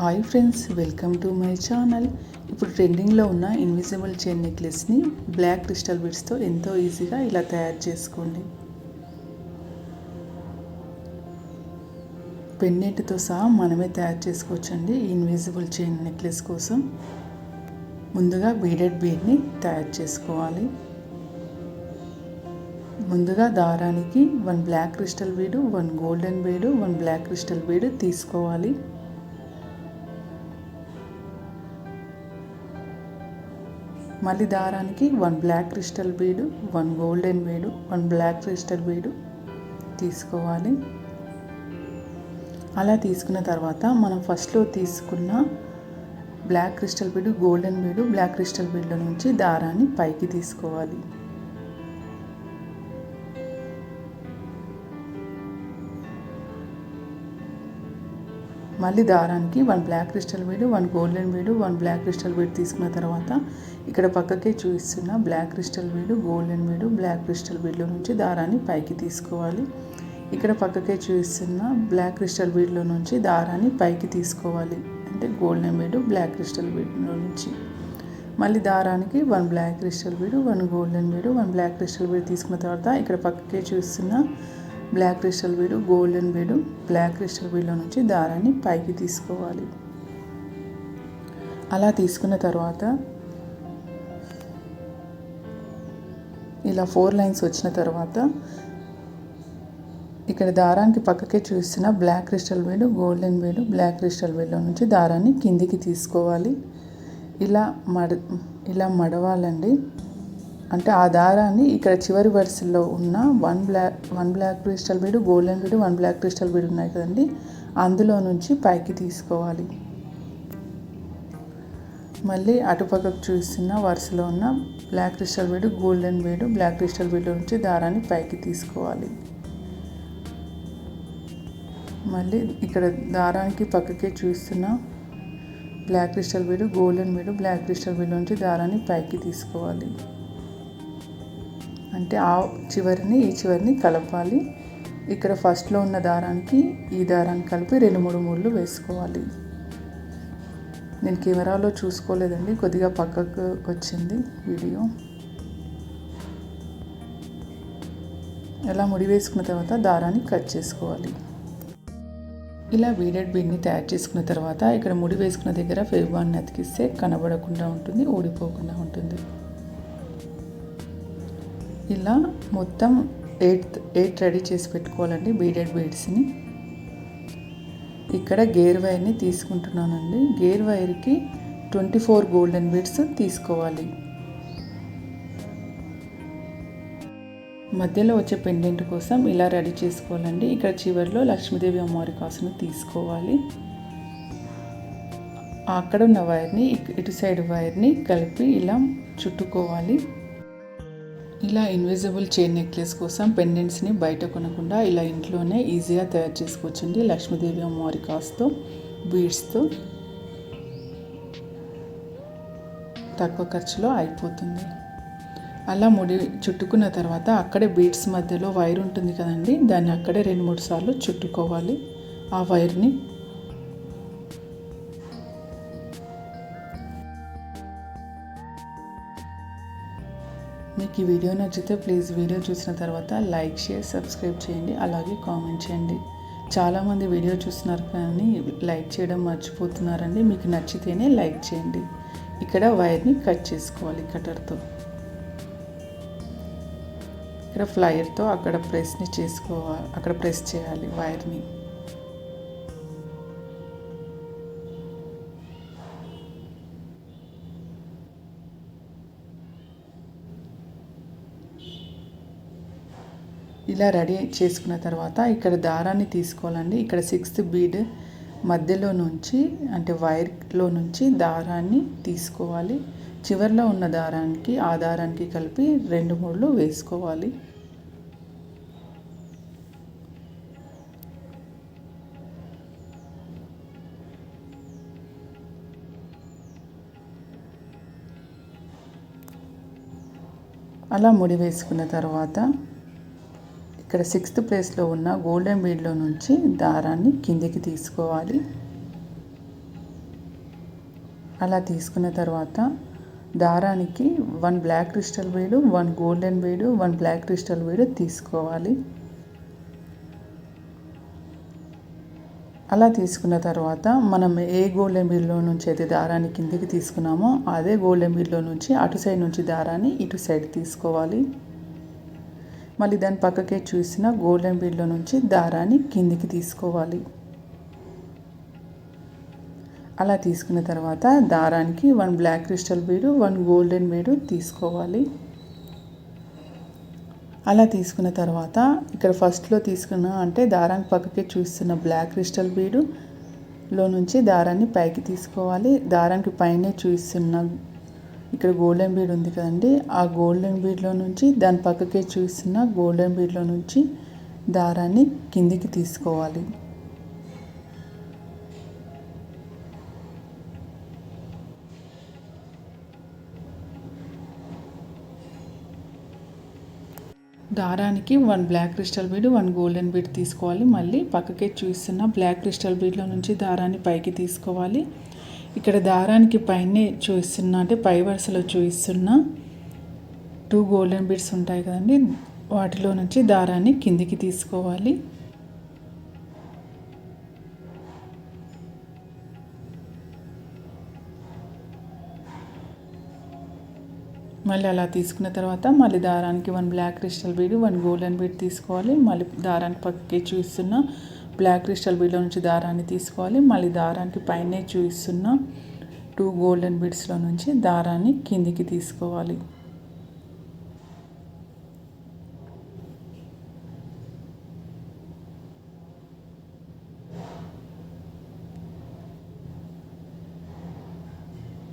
Hi friends welcome to my channel ఇప్పుడు ట్రెండింగ్లో ఉన్న ఇన్విజిబుల్ చైన్ నెక్లెస్ని బ్లాక్ క్రిస్టల్ బిడ్స్తో ఎంతో ఈజీగా ఇలా తయారు చేసుకోండి. పెన్నెట్తో సహా మనమే తయారు చేసుకోవచ్చండి ఈ ఇన్విజిబుల్ చైన్ నెక్లెస్ కోసం. ముందుగా బీడెడ్ బీడ్ని తయారు చేసుకోవాలి. ముందుగా దారానికి one black crystal bead one golden bead one black crystal bead తీసుకోవాలి. మళ్ళీ దారానికి one black crystal bead one golden bead one black crystal bead తీసుకోవాలి. అలా తీసుకున్న తర్వాత మనం ఫస్ట్లో తీసుకున్న black crystal bead golden bead black crystal బీడ్లో నుంచి దారాన్ని పైకి తీసుకోవాలి. మళ్ళీ దారానికి one black crystal bead one golden bead one black crystal bead తీసుకున్న తర్వాత ఇక్కడ పక్కకే చూపిస్తున్న black crystal bead golden bead black crystal బీడ్లో నుంచి దారాన్ని పైకి తీసుకోవాలి. ఇక్కడ పక్కకే చూపిస్తున్న బ్లాక్ క్రిస్టల్ బీడ్లో నుంచి దారాన్ని పైకి తీసుకోవాలి. అంటే గోల్డెన్ బీడు బ్లాక్ క్రిస్టల్ బీడ్లో నుంచి. మళ్ళీ దారానికి one black crystal bead one golden bead one black crystal bead తీసుకున్న తర్వాత ఇక్కడ పక్కకే చూస్తున్న black crystal bead golden bead black crystal బీడ్లో నుంచి దారాన్ని పైకి తీసుకోవాలి. అలా తీసుకున్న తర్వాత ఇలా ఫోర్ లైన్స్ వచ్చిన తర్వాత ఇక్కడ దారానికి పక్కకే చూస్తున్న black crystal bead golden bead black crystal బీడ్లో నుంచి దారాన్ని కిందికి తీసుకోవాలి. ఇలా మడ ఇలా మడవాలండి. అంటే ఆ దారాన్ని ఇక్కడ చివరి వరుసలో ఉన్న one black one black crystal bead golden bead one black crystal bead ఉన్నాయి కదండి. అందులో నుంచి పైకి తీసుకోవాలి. మళ్ళీ అటుపక్కకు చూస్తున్న వరుసలో ఉన్న black crystal bead golden bead black crystal బీడ్లో నుంచి దారాన్ని పైకి తీసుకోవాలి. మళ్ళీ ఇక్కడ దారానికి పక్కకే చూస్తున్న black crystal bead golden bead black crystal bead నుంచి దారాన్ని పైకి తీసుకోవాలి. అంటే ఆ చివరిని ఈ చివరిని కలపాలి. ఇక్కడ ఫస్ట్లో ఉన్న దారానికి ఈ దారాన్ని కలిపి రెండు మూడు మూడులు వేసుకోవాలి. నేను కెమెరాలో చూసుకోలేదండి కొద్దిగా పక్కకు వచ్చింది వీడియో. ఇలా ముడి వేసుకున్న తర్వాత దారాన్ని కట్ చేసుకోవాలి. ఇలా వీడెడ్ బీడ్ని తయారు చేసుకున్న తర్వాత ఇక్కడ ముడి వేసుకున్న దగ్గర ఫెవిబాన్ని అతికిస్తే కనబడకుండా ఉంటుంది ఊడిపోకుండా ఉంటుంది. ఇలా మొత్తం ఎయిట్ ఎయిట్ రెడీ చేసి పెట్టుకోవాలండి బీడెడ్ బీడ్స్ని ఇక్కడ గేర్ వైర్ని తీసుకుంటున్నానండి. గేర్ వైర్కి ట్వంటీ ఫోర్ గోల్డెన్ బీడ్స్ తీసుకోవాలి. మధ్యలో వచ్చే పెండెంట్ కోసం ఇలా రెడీ చేసుకోవాలండి. ఇక్కడ చివరిలో లక్ష్మీదేవి అమ్మవారి కాసును తీసుకోవాలి. అక్కడ ఉన్న వైర్ని ఇటు సైడ్ వైర్ని కలిపి ఇలా చుట్టుకోవాలి. ఇలా ఇన్విజిబుల్ చైన్ నెక్లెస్ కోసం పెండెంట్స్ని బయట కొనకుండా ఇలా ఇంట్లోనే ఈజీగా తయారు చేసుకోవచ్చండి. లక్ష్మీదేవి అమ్మవారి కాస్తో బీడ్స్తో తక్కువ ఖర్చులో అయిపోతుంది. అలా ముడి చుట్టుకున్న తర్వాత అక్కడే బీడ్స్ మధ్యలో వైర్ ఉంటుంది కదండి దాన్ని అక్కడే రెండు మూడు సార్లు చుట్టుకోవాలి. ఆ వైర్ని మీకు ఈ వీడియో నచ్చితే ప్లీజ్ వీడియో చూసిన తర్వాత లైక్ షేర్ సబ్స్క్రైబ్ చేయండి. అలాగే కామెంట్ చేయండి. చాలామంది వీడియో చూస్తున్నారు కానీ లైక్ చేయడం మర్చిపోతున్నారండి. మీకు నచ్చితేనే లైక్ చేయండి. ఇక్కడ వైర్ని కట్ చేసుకోవాలి కటర్తో. ఇక్కడ ఫ్లైయర్తో అక్కడ ప్రెస్ని చేసుకోవాలి అక్కడ ప్రెస్ చేయాలి వైర్ని. ఇలా రెడీ చేసుకున్న తర్వాత ఇక్కడ దారాన్ని తీసుకోవాలండి. ఇక్కడ సిక్స్త్ బీడ్ మధ్యలో నుంచి అంటే వైర్లో నుంచి దారాన్ని తీసుకోవాలి. చివరిలో ఉన్న దారానికి ఆ దారానికి కలిపి రెండు మూడులు వేసుకోవాలి. అలా ముడి వేసుకున్న తర్వాత ఇక్కడ సిక్స్త్ ప్లేస్లో ఉన్న గోల్డెన్ బీడ్లో నుంచి దారాన్ని కిందికి తీసుకోవాలి. అలా తీసుకున్న తర్వాత దారానికి one black crystal bead one golden bead one black crystal bead తీసుకోవాలి. అలా తీసుకున్న తర్వాత మనం ఏ గోల్డెన్ బీడ్లో నుంచి అయితే దారాన్ని కిందికి తీసుకున్నామో అదే గోల్డెన్ బీడ్లో నుంచి అటు సైడ్ నుంచి దారాన్ని ఇటు సైడ్ తీసుకోవాలి. మళ్ళీ దాని పక్కకే చూసిన గోల్డెన్ బీడ్లో నుంచి దారాన్ని కిందికి తీసుకోవాలి. అలా తీసుకున్న తర్వాత దారానికి one black crystal bead one golden bead తీసుకోవాలి. అలా తీసుకున్న తర్వాత ఇక్కడ ఫస్ట్లో తీసుకున్న అంటే దారానికి పక్కకే చూస్తున్న బ్లాక్ క్రిస్టల్ బీడు లో నుంచి దారాన్ని పైకి తీసుకోవాలి. దారానికి పైనే చూస్తున్న ఇక్కడ గోల్డెన్ బీడ్ ఉంది కదండి. ఆ గోల్డెన్ బీడ్లో నుంచి దాని పక్కకే చూస్తున్న గోల్డెన్ బీడ్లో నుంచి దారాన్ని కిందికి తీసుకోవాలి. దారానికి one black crystal bead one golden bead తీసుకోవాలి. మళ్ళీ పక్కకే చూస్తున్న బ్లాక్ క్రిస్టల్ బీడ్లో నుంచి దారాన్ని పైకి తీసుకోవాలి. ఇక్కడ దారానికి పైనే చూస్తున్నా అంటే పై వరుసలో చూస్తున్న టూ గోల్డెన్ బీడ్స్ ఉంటాయి కదండి. వాటిలో నుంచి దారాన్ని కిందికి తీసుకోవాలి. మళ్ళీ అలా తీసుకున్న తర్వాత మళ్ళీ దారానికి one black crystal bead one golden bead తీసుకోవాలి. మళ్ళీ దారానికి పక్కకి చూస్తున్నా బ్లాక్ క్రిస్టల్ బీడ్లో నుంచి దారాన్ని తీసుకోవాలి. మళ్ళీ దారానికి పైనే చూపిస్తున్న టూ గోల్డెన్ బీడ్స్లో నుంచి దారాన్ని కిందికి తీసుకోవాలి.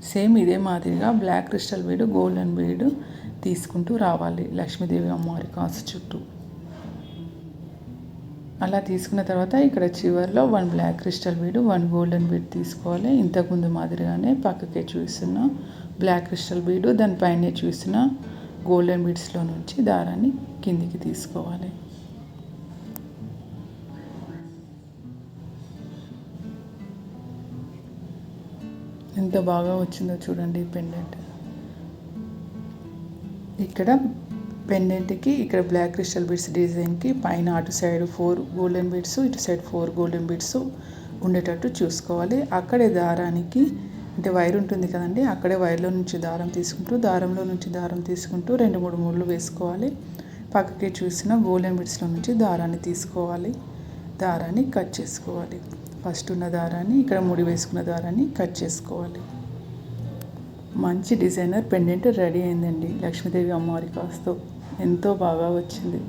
సేమ్ ఇదే మాదిరిగా బ్లాక్ క్రిస్టల్ బీడు గోల్డెన్ బీడు తీసుకుంటూ రావాలి. లక్ష్మీదేవి అమ్మవారి కాసు చుట్టూ. అలా తీసుకున్న తర్వాత ఇక్కడ చివరిలో one black crystal bead one golden bead తీసుకోవాలి. ఇంతకుముందు మాదిరిగానే పక్కకే చూస్తున్న బ్లాక్ క్రిస్టల్ బీడు దానిపైనే చూసిన గోల్డెన్ బీడ్స్లో నుంచి దారాన్ని కిందికి తీసుకోవాలి. ఎంత బాగా వచ్చిందో చూడండి పెండెంట్ ఇక్కడ పెండెంట్కి ఇక్కడ బ్లాక్ క్రిస్టల్ బీడ్స్ డిజైన్కి పైన అటు సైడ్ ఫోర్ గోల్డెన్ బీడ్స్ ఇటు సైడ్ ఫోర్ గోల్డెన్ బీడ్స్ ఉండేటట్టు చూసుకోవాలి. అక్కడే దారానికి అంటే వైర్ ఉంటుంది కదండి అక్కడే వైర్లో నుంచి దారం తీసుకుంటూ దారంలో నుంచి దారం తీసుకుంటూ రెండు మూడు ముళ్ళు వేసుకోవాలి. పక్కకి చూసిన గోల్డెన్ బీడ్స్లో నుంచి దారాన్ని తీసుకోవాలి. దారాన్ని కట్ చేసుకోవాలి. ఫస్ట్ ఉన్న దారాన్ని ఇక్కడ ముడి వేసుకున్న దారాన్ని కట్ చేసుకోవాలి. మంచి డిజైనర్ పెండెంట్ రెడీ అయిందండి లక్ష్మీదేవి అమ్మవారి కాస్తో. ఎంతో బాగా వచ్చింది.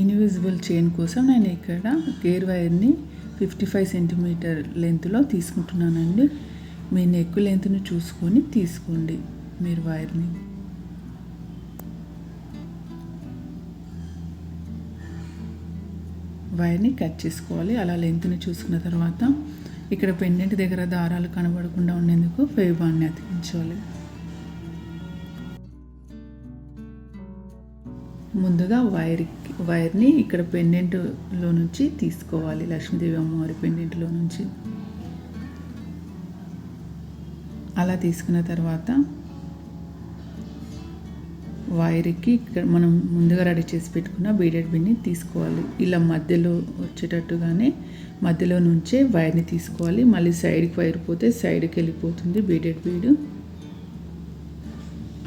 ఇన్విజిబుల్ చైన్ కోసం నేను ఇక్కడ గేర్ వైర్ని ఫిఫ్టీ ఫైవ్ సెంటీమీటర్ లెంత్లో తీసుకుంటున్నానండి. మీ నెక్ లెంత్ని చూసుకొని తీసుకోండి మీరు వైర్ని. వైర్ని కట్ చేసుకోవాలి. అలా లెంత్ని చూసుకున్న తర్వాత ఇక్కడ పెండెంట్ దగ్గర దారాలు కనబడకుండా ఉండేందుకు ఫేబాన్ని అతికించాలి. ముందుగా వైర్ వైర్ని ఇక్కడ పెండెంట్లో నుంచి తీసుకోవాలి. లక్ష్మీదేవి అమ్మవారి పెండెంట్లో నుంచి. అలా తీసుకున్న తర్వాత వైర్కి ఇక్కడ మనం ముందుగా రెడీ చేసి పెట్టుకున్న బీడెడ్ బిన్ని తీసుకోవాలి. ఇలా మధ్యలో వచ్చేటట్టుగానే మధ్యలో నుంచే వైర్ని తీసుకోవాలి. మళ్ళీ సైడ్కి వైర్ పోతే సైడ్కి వెళ్ళిపోతుంది బీడెడ్ బీడు.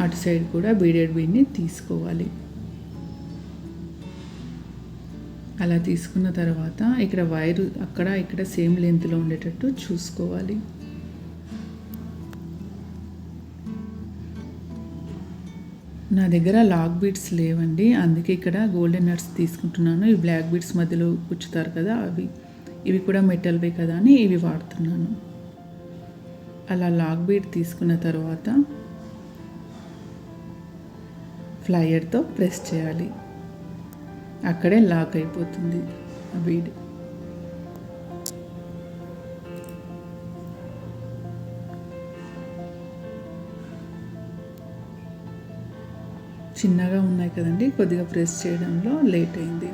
అటు సైడ్ కూడా బీడెడ్ బీడ్ని తీసుకోవాలి. అలా తీసుకున్న తర్వాత ఇక్కడ వైరు అక్కడ ఇక్కడ సేమ్ లెంత్లో ఉండేటట్టు చూసుకోవాలి. నా దగ్గర లాక్ బీడ్స్ లేవండి. అందుకే ఇక్కడ గోల్డెన్ నట్స్ తీసుకుంటున్నాను. ఈ బ్లాక్ బీడ్స్ మధ్యలో కూర్చుతారు కదా అవి. ఇవి కూడా మెటల్వే కదా అని ఇవి వాడుతున్నాను. అలా లాక్ బీడ్ తీసుకున్న తర్వాత ఫ్లయర్తో ప్రెస్ చేయాలి. అక్కడే లాక్ అయిపోతుంది ఆ బీడ్. చిన్నగా ఉన్నాయి కదండి కొద్దిగా ప్రెస్ చేయడంలో లేట్ అయింది.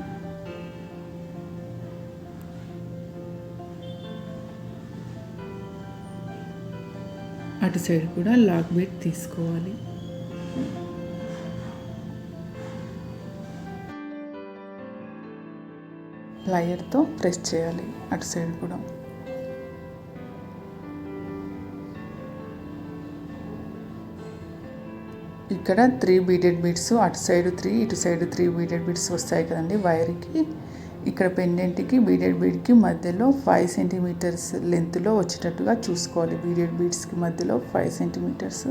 అటు సైడ్ కూడా లాక్ బీట్ తీసుకోవాలి. లయర్తో ప్రెస్ చేయాలి. అటు సైడ్ కూడా. ఇక్కడ త్రీ బీటెడ్ బీడ్స్ అటు సైడ్ త్రీ ఇటు సైడ్ త్రీ బీటెడ్ బీడ్స్ వస్తాయి కదండి వైర్కి. ఇక్కడ పెండెంట్కి బీడెడ్ బీడ్కి మధ్యలో ఫైవ్ సెంటీమీటర్స్ లెంత్లో వచ్చేటట్టుగా చూసుకోవాలి. బీడెడ్ బీడ్స్కి మధ్యలో ఫైవ్ సెంటీమీటర్స్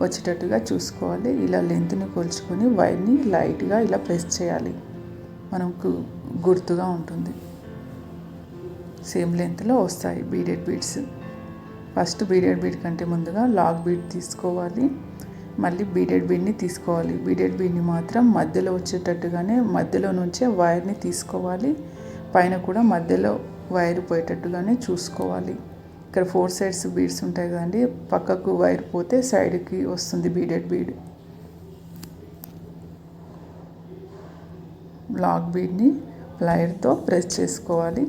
వచ్చేటట్టుగా చూసుకోవాలి. ఇలా లెంత్ని కొలుచుకొని వైర్ని లైట్గా ఇలా ప్రెస్ చేయాలి. మనకు గుర్తుగా ఉంటుంది. సేమ్ లెంత్లో వస్తాయి beaded beads first beaded bead కంటే ముందుగా లాగ్ బీడ్ తీసుకోవాలి. మళ్ళీ బీడెడ్ బీడ్ని తీసుకోవాలి. బీడెడ్ బీడ్ని మాత్రం మధ్యలో వచ్చేటట్టుగానే మధ్యలో నుంచే వైర్ని తీసుకోవాలి. పైన కూడా మధ్యలో వైర్ పోయేటట్టుగానే చూసుకోవాలి. ఇక్కడ ఫోర్ సైడ్స్ బీడ్స్ ఉంటాయి కదండి పక్కకు వైర్ పోతే సైడ్కి వస్తుంది బీడెడ్ బీడ్ లాక్ బీడ్ని ప్లైర్తో ప్రెస్ చేసుకోవాలి.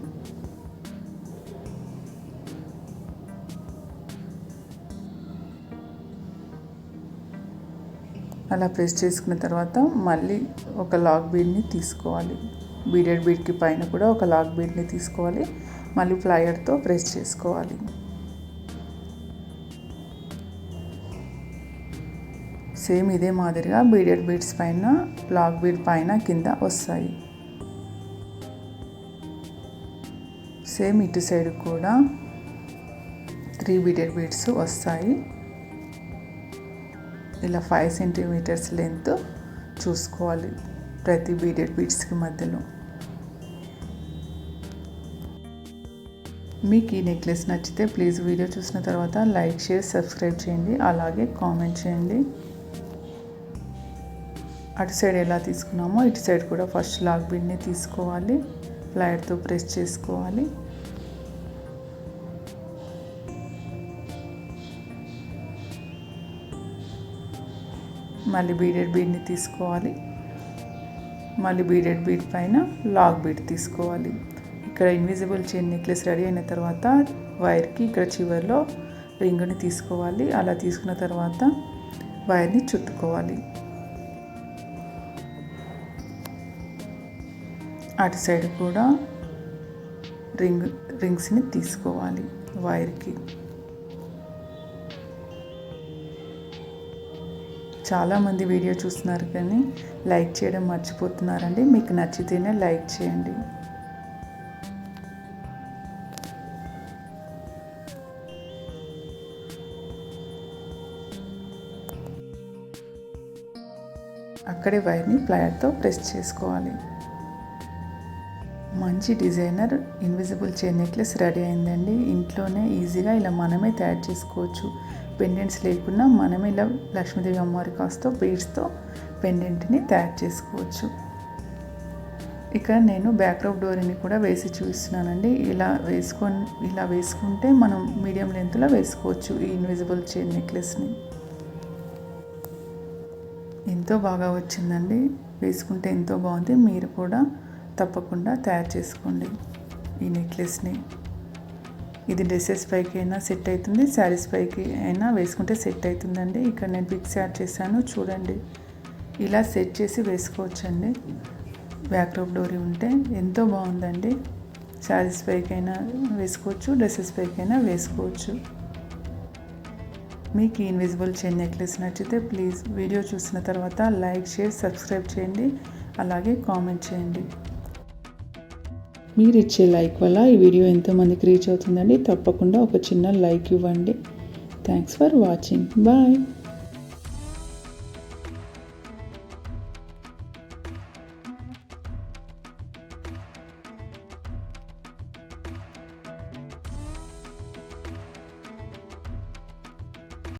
అలా ప్రెస్ చేసుకున్న తర్వాత మళ్ళీ ఒక లాక్ బీడ్ని తీసుకోవాలి. బీడెడ్ బీడ్కి పైన కూడా ఒక లాక్ బీడ్ని తీసుకోవాలి. మళ్ళీ ప్లైయర్తో ప్రెస్ చేసుకోవాలి. సేమ్ ఇదే మాదిరిగా బీడెడ్ బీడ్స్ పైన లాక్ బీడ్ పైన కింద వస్తాయి. సేమ్ ఇటు సైడ్ కూడా త్రీ బీడెడ్ బీడ్స్ వస్తాయి. ఇలా ఫైవ్ సెంటీమీటర్స్ లెంత్ చూసుకోవాలి ప్రతి బీడెడ్ బీడ్స్కి మధ్యలో. మీకు ఈ నెక్లెస్ నచ్చితే ప్లీజ్ వీడియో చూసిన తర్వాత లైక్ షేర్ సబ్స్క్రైబ్ చేయండి. అలాగే కామెంట్ చేయండి. అటు సైడ్ ఎలా తీసుకున్నామో ఇటు సైడ్ కూడా ఫస్ట్ లాక్ బీడ్ని తీసుకోవాలి లైట్తో ప్రెస్ చేసుకోవాలి. మళ్ళీ బీడెడ్ బీడ్ని తీసుకోవాలి. మళ్ళీ బీడెడ్ బీడ్ పైన లాక్ బీడ్ తీసుకోవాలి. ఇక్కడ ఇన్విజిబుల్ చైన్ నెక్లెస్ రెడీ అయిన తర్వాత వైర్కి ఇక్కడ చివరిలో రింగ్ని తీసుకోవాలి. అలా తీసుకున్న తర్వాత వైర్ని చుట్టుకోవాలి. అటు సైడ్ కూడా రింగ్ రింగ్స్ని తీసుకోవాలి వైర్కి. చాలామంది వీడియో చూస్తున్నారు కానీ లైక్ చేయడం మర్చిపోతున్నారండి. మీకు నచ్చితేనే లైక్ చేయండి. అక్కడే వైర్ని ప్లయర్తో ప్రెస్ చేసుకోవాలి. మంచి designer invisible chain necklace ready అయిందండి. ఇంట్లోనే ఈజీగా ఇలా మనమే తయారు చేసుకోవచ్చు. పెండెంట్స్ లేకుండా మనమే ఇలా లక్ష్మీదేవి అమ్మవారి కాస్తో బీడ్స్తో పెండెంట్ని తయారు చేసుకోవచ్చు. ఇక నేను బ్యాక్డ్రాప్ డోరీని కూడా వేసి చూపిస్తున్నానండి. ఇలా వేసుకొని ఇలా వేసుకుంటే మనం మీడియం లెంత్లో వేసుకోవచ్చు ఈ ఇన్విజిబుల్ చైన్ నెక్లెస్ని ఎంతో బాగా వచ్చిందండి. వేసుకుంటే ఎంతో బాగుంది. మీరు కూడా తప్పకుండా తయారు చేసుకోండి ఈ నెక్లెస్ని. ఇది డ్రెస్సెస్ పైకి అయినా సెట్ అవుతుంది శారీస్ పైకి అయినా వేసుకుంటే సెట్ అవుతుందండి. ఇక్కడ నేను పిక్స్ యాడ్ చేశాను చూడండి. ఇలా సెట్ చేసి వేసుకోవచ్చండి. బ్యాక్డ్రాప్ డోరీ ఉంటే ఎంతో బాగుందండి. శారీస్ పైకైనా వేసుకోవచ్చు డ్రెస్సెస్ పైకైనా వేసుకోవచ్చు. మీకు ఇన్విజిబుల్ చైన్ నెక్లెస్ నచ్చితే ప్లీజ్ వీడియో చూసిన తర్వాత లైక్ షేర్ సబ్స్క్రైబ్ చేయండి. అలాగే కామెంట్ చేయండి. మీరు ఇచ్చే లైక్ వల్ల ఈ వీడియో ఎంతోమందికి రీచ్ అవుతుందండి. తప్పకుండా ఒక చిన్న లైక్ ఇవ్వండి. Thanks for watching bye